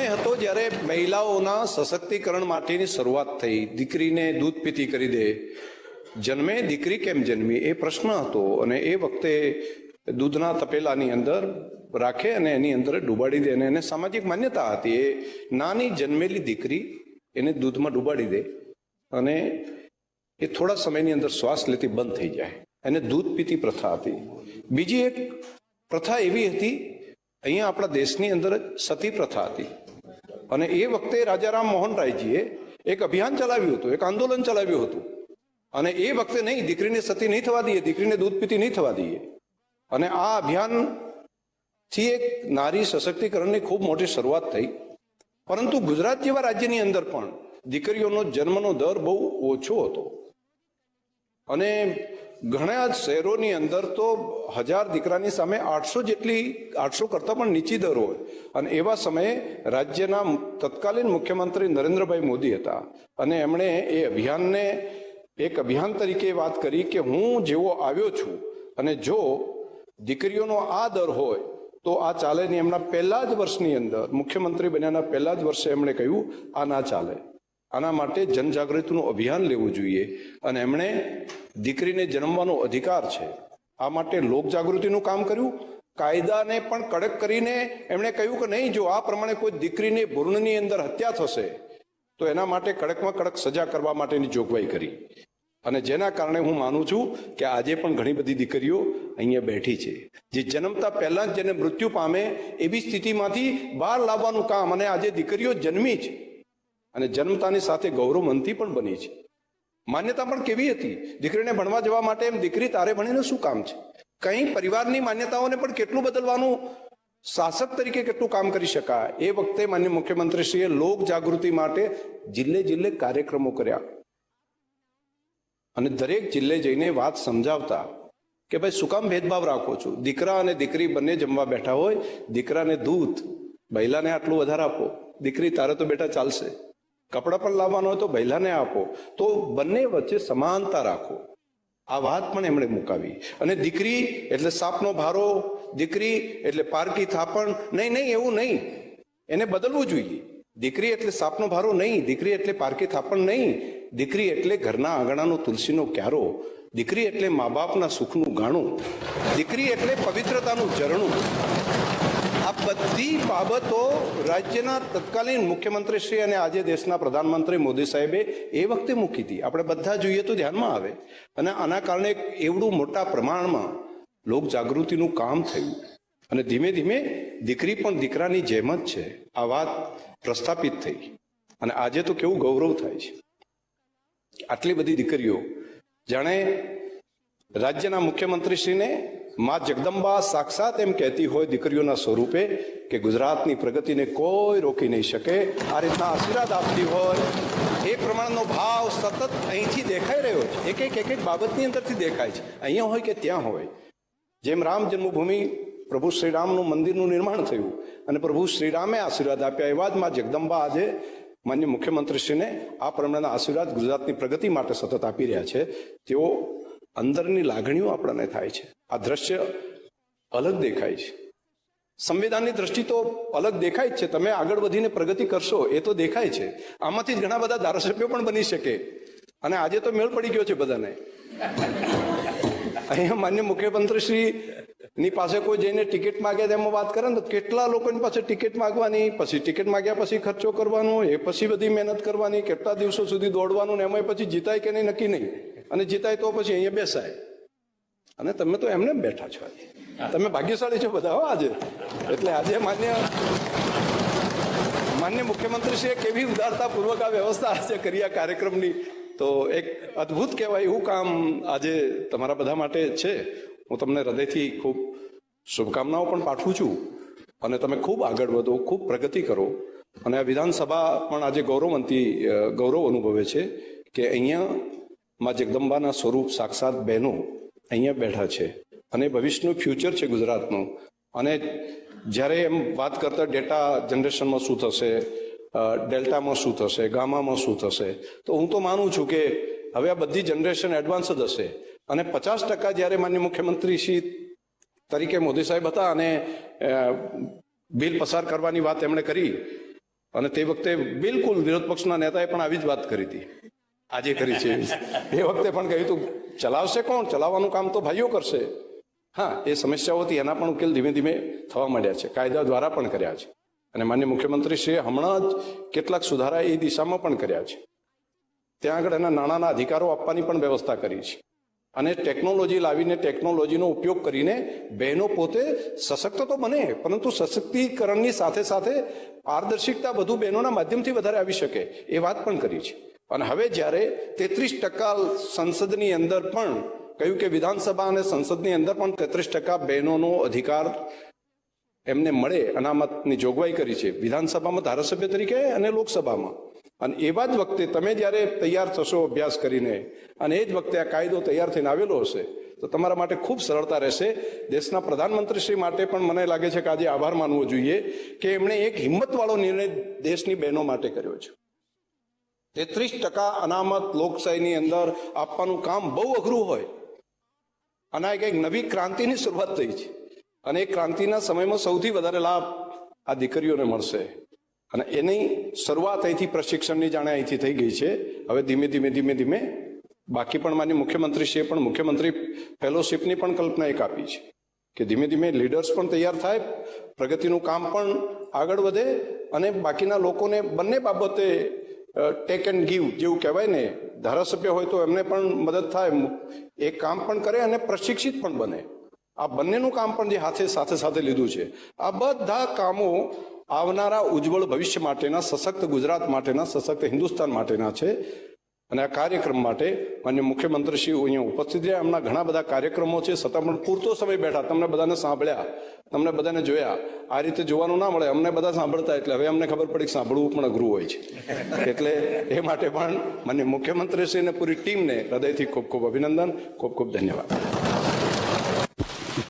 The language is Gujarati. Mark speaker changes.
Speaker 1: હતો જ્યારે મહિલાઓના સશક્તિકરણ માટેની શરૂઆત થઈ. દીકરીને દૂધ પીતી કરી દે. જન્મે, દીકરી કેમ જન્મી? એ પ્રશ્ન હતો અને એ વખતે દૂધના તપેલાની અંદર રાખે અને એની અંદર ડૂબાડી દે અને એને સામાજિક માન્યતા હતી. એ નાની જન્મેલી દીકરી એને દૂધમાં ડૂબાડી દે અને એ થોડા સમયની અંદર શ્વાસ લેતી બંધ થઈ જાય. એને દૂધ પીતી પ્રથા હતી. બીજી એક પ્રથા એવી હતી અહીંયા આપણા દેશની અંદર સતી પ્રથા હતી. અને એ વખતે રાજારામ મોહન રાયજીએ એક અભિયાન ચલાવ્યું હતું, એક આંદોલન ચલાવ્યું હતું. અને એ વખતે નહીં, દીકરીને સતી નહીં થવા દઈએ, દીકરીને દૂધ પીતી નહીં થવા દઈએ. અને આ અભિયાનથી એક નારી સશક્તિકરણની ખૂબ મોટી શરૂઆત થઈ. પરંતુ ગુજરાત જેવા રાજ્યની અંદર પણ દીકરીઓનો જન્મનો દર બહુ ઓછો હતો. અને ઘણા જ શહેરોની અંદર તો હજાર દીકરાની સામે આઠસો જેટલી, આઠસો કરતાં પણ નીચી દર હોય. અને એવા સમયે રાજ્યના તત્કાલીન મુખ્યમંત્રી નરેન્દ્રભાઈ મોદી હતા. અને એમણે એ અભિયાનને, એક અભિયાન તરીકે વાત કરી કે હું જેવો આવ્યો છું અને જો દીકરીઓનો આ દર હોય, તો આ ચાલે નહીં એમના પહેલા જ વર્ષની અંદર, મુખ્યમંત્રી બન્યાના પહેલા જ વર્ષે એમણે કહ્યું, આ ના ચાલે. આના માટે જનજાગૃતિનું અભિયાન લેવું જોઈએ. અને એમણે દીકરીને જન્મવાનો અધિકાર છે. આ માટે લોક જાગૃતિનું કામ કર્યું. કાયદાને પણ કડક કરીને એમણે કહ્યું કે નહીં, જો આ પ્રમાણે કોઈ દીકરીને ભૂર્ણની અંદર હત્યા થશે, તો એના માટે કડકમાં કડક સજા કરવા માટેની જોગવાઈ કરી. અને જેના કારણે હું માનું છું કે આજે પણ ઘણી બધી દીકરીઓ અહીંયા બેઠી છે. જે જન્મતા પહેલા જ જેને મૃત્યુ પામે એવી સ્થિતિમાંથી બહાર લાવવાનું કામ અને આજે દીકરીઓ જન્મી છે અને જન્મતાની સાથે ગૌરવવંતી પણ બની છે. માન્યતા પણ કેવી હતી? દીકરીને ભણવા જવા માટે એમ દીકરી તારે ભણીને શું કામ છે? કંઈ પરિવારની માન્યતાઓને પણ કેટલું બદલવાનું શાસક તરીકે કેટલું કામ કરી શકાય? એ વખતે માન્ય મુખ્યમંત્રીશ્રીએ લોક જાગૃતિ માટે જિલ્લે જિલ્લે કાર્યક્રમો કર્યા. અને દરેક જિલ્લે જઈને વાત સમજાવતા કે ભાઈ શું કામ ભેદભાવ રાખો છો? દીકરા અને દીકરી બંને જમવા બેઠા હોય, દીકરાને દૂધ, બૈલાને આટલું વધારે આપો. દીકરી, તારે તો બેટા ચાલશે. કપડાં પણ લાવવાનો હોય તો બૈલાને આપો. તો બંને વચ્ચે સમાનતા રાખો. આ વાત પણ એમણે મુકાવી. અને દીકરી એટલે સાપનો ભારો, દીકરી એટલે પારકી થાપણ, નહીં નહીં, એવું નહીં. એને બદલવું જોઈએ. દીકરી એટલે સાપનો ભારો નહીં, દીકરી એટલે પારકી થાપણ નહીં. દીકરી એટલે ઘરના આંગણાનો તુલસીનો ક્યારો. દીકરી એટલે મા બાપના સુખનું ગાણું. દીકરી એટલે પવિત્રતાનું ઝરણું. આ બધી બાબતો રાજ્યના તત્કાલીન મુખ્યમંત્રી શ્રી અને આજે દેશના પ્રધાનમંત્રી મોદી સાહેબે એ વખતે મૂકી હતી. આપણે બધા જોઈએ તો ધ્યાનમાં આવે. અને આના કારણે એવડું મોટા પ્રમાણમાં લોક જાગૃતિનું કામ થયું. અને ધીમે ધીમે દીકરી પણ દીકરાની જેમ જ છે. આ વાત પ્રસ્થાપિત થઈ. અને આજે તો કેવું ગૌરવ થાય છે. આટલી બધી દીકરીઓ. જાણે રાજ્યના મુખ્યમંત્રીશ્રીને મા જગદંબા સાક્ષાત એમ કહેતી હોય દીકરીઓના સ્વરૂપે કે ગુજરાતની પ્રગતિને કોઈ રોકી નહીં શકે. આ રીતના આશીર્વાદ આપતી હોય. એ પ્રમાણનો ભાવ સતત અહીંથી દેખાઈ રહ્યો છે. એક એક એક એક બાબતની અંદરથી દેખાય છે. અહીંયા હોય કે ત્યાં હોય. જેમ રામ જન્મભૂમિ પ્રભુ શ્રીરામનું મંદિરનું નિર્માણ થયું અને પ્રભુ શ્રીરામે આશીર્વાદ આપ્યા એવા જ માં જગદંબા આજે માન્ય મુખ્યમંત્રીશ્રીને આ પ્રમાણેના આશીર્વાદ ગુજરાતની પ્રગતિ માટે સતત આપી રહ્યા છે. તેઓ અંદરની લાગણીઓ આપણને થાય છે. આ દ્રશ્ય અલગ દેખાય છે. સંવિધાનની દ્રષ્ટિ તો અલગ દેખાય જ છે. તમે આગળ વધીને પ્રગતિ કરશો, એ તો દેખાય છે. આમાંથી જ ઘણા બધા ધારાસભ્યો પણ બની શકે. અને આજે તો મેળ પડી ગયો છે બધાને. અહીંયા માન્ય મુખ્યમંત્રીશ્રી ની પાસે કોઈ જઈને ટિકિટ માગે તેમાં વાત કરે ને તો કેટલા લોકોની પાસે ટિકિટ માગવાની, પછી ટિકિટ માગ્યા પછી ખર્ચો કરવાનો, એ પછી બધી મહેનત કરવાની, કેટલા દિવસો સુધી દોડવાનું ને એમાં પછી જીતાય કે નહીં, નક્કી નહીં. અને જીતાય તો પછી અહીંયા બેસાય. અને તમે તો એમને બેઠા છો તમે ભાગ્યશાળી છો બધા હો આજે. એટલે આજે માન્ય માન્ય મુખ્યમંત્રીશ્રીએ કેવી ઉદારતાપૂર્વક આ વ્યવસ્થા આજે કરી આ કાર્યક્રમની. તો એક અદ્ભુત કહેવાય એવું કામ આજે તમારા બધા માટે છે. હું તમને હૃદયથી ખૂબ શુભકામનાઓ પણ પાઠવું છું. અને તમે ખૂબ આગળ વધો, ખૂબ પ્રગતિ કરો. અને આ વિધાનસભા પણ આજે ગૌરવવંતી ગૌરવ અનુભવે છે કે અહીંયા માં જગદંબાના સ્વરૂપ સાક્ષાત બહેનો અહીંયા બેઠા છે. અને ભવિષ્યનું ફ્યુચર છે ગુજરાતનું. અને જ્યારે એમ વાત કરતા ડેટા જનરેશનમાં શું થશે ડેલ્ટામાં શું થશે, ગામામાં શું થશે, તો હું તો માનું છું કે હવે આ બધી જનરેશન એડવાન્સ જ હશે. અને પચાસ ટકા જ્યારે માન્ય મુખ્યમંત્રી શ્રી તરીકે મોદી સાહેબ હતા અને બિલ પસાર કરવાની વાત એમણે કરી, અને તે વખતે બિલકુલ વિરોધ પક્ષના નેતાએ પણ આવી જ વાત કરી હતી. આજે કરી છે. એ વખતે પણ કહ્યું હતું ચલાવશે કોણ? ચલાવવાનું કામ તો ભાઈઓ કરશે. હા, એ સમસ્યાઓ હતી એના પણ ઉકેલ ધીમે ધીમે થવા માંડ્યા છે. કાયદા દ્વારા પણ કર્યા છે. અને માન્ય મુખ્યમંત્રીશ્રીએ હમણાં જ કેટલાક સુધારા એ દિશામાં પણ કર્યા છે. ત્યાં આગળ એના નાણાંના અધિકારો આપવાની પણ વ્યવસ્થા કરી છે. અને ટેકનોલોજી લાવીને ટેકનોલોજીનો ઉપયોગ કરીને બહેનો પોતે સશક્ત તો બને, પરંતુ સશક્તિકરણની સાથે સાથે પારદર્શિકતા વધુ બહેનોના માધ્યમથી વધારે આવી શકે, એ વાત પણ કરી છે. અને હવે જ્યારે તેત્રીસ ટકા સંસદની અંદર પણ કહ્યું કે વિધાનસભા અને સંસદની અંદર પણ તેત્રીસ ટકા બહેનોનો અધિકાર એમને મળે, અનામતની જોગવાઈ કરી છે, વિધાનસભામાં ધારાસભ્ય તરીકે અને લોકસભામાં. અને એવા જ વખતે તમે જ્યારે તૈયાર થશો અભ્યાસ કરીને અને એ જ વખતે આ કાયદો તૈયાર થઈને આવેલો હશે, તો તમારા માટે ખૂબ સરળતા રહેશે. દેશના પ્રધાનમંત્રીશ્રી માટે પણ મને લાગે છે કે આજે આભાર માનવો જોઈએ કે એમણે એક હિંમતવાળો નિર્ણય દેશની બહેનો માટે કર્યો છે. તેત્રીસ ટકા અનામત લોકશાહીની અંદર આપવાનું કામ બહુ અઘરું હોય. અને આ એક નવી ક્રાંતિની શરૂઆત થઈ છે. અને એ ક્રાંતિના સમયમાં સૌથી વધારે લાભ આ દીકરીઓને મળશે. અને એની શરૂઆત અહીંથી પ્રશિક્ષણની જાણે અહીંથી થઈ ગઈ છે. હવે ધીમે ધીમે ધીમે ધીમે બાકી પણ માની મુખ્યમંત્રીશ્રીએ પણ મુખ્યમંત્રી ફેલોશિપની પણ કલ્પના એક આપી છે કે ધીમે ધીમે લીડર્સ પણ તૈયાર થાય, પ્રગતિનું કામ પણ આગળ વધે અને બાકીના લોકોને બંને બાબતે ટેક એન્ડ ગીવ જેવું કહેવાય ને, ધારાસભ્ય હોય તો એમને પણ મદદ થાય. એ કામ પણ કરે અને પ્રશિક્ષિત પણ બને. આ બંનેનું કામ પણ જે હાથે સાથે સાથે લીધું છે. આ બધા કામો આવનારા ઉજ્જવળ ભવિષ્ય માટેના, સશક્ત ગુજરાત માટેના, સશક્ત હિન્દુસ્તાન માટેના છે. અને આ કાર્યક્રમ માટે માન્ય મુખ્યમંત્રીશ્રી અહીંયા ઉપસ્થિત રહ્યા. એમના ઘણા બધા કાર્યક્રમો છે. છતાં પણ પૂરતો સમય બેઠા. તમને બધાને સાંભળ્યા. તમને બધાને જોયા. આ રીતે જોવાનું ના મળે. અમને બધા સાંભળતા એટલે હવે અમને ખબર પડી કે સાંભળવું પણ અઘરું હોય છે. એટલે એ માટે પણ માન્ય મુખ્યમંત્રીશ્રી અને પૂરી ટીમને હૃદયથી ખૂબ ખૂબ અભિનંદન. ખૂબ ખૂબ ધન્યવાદ.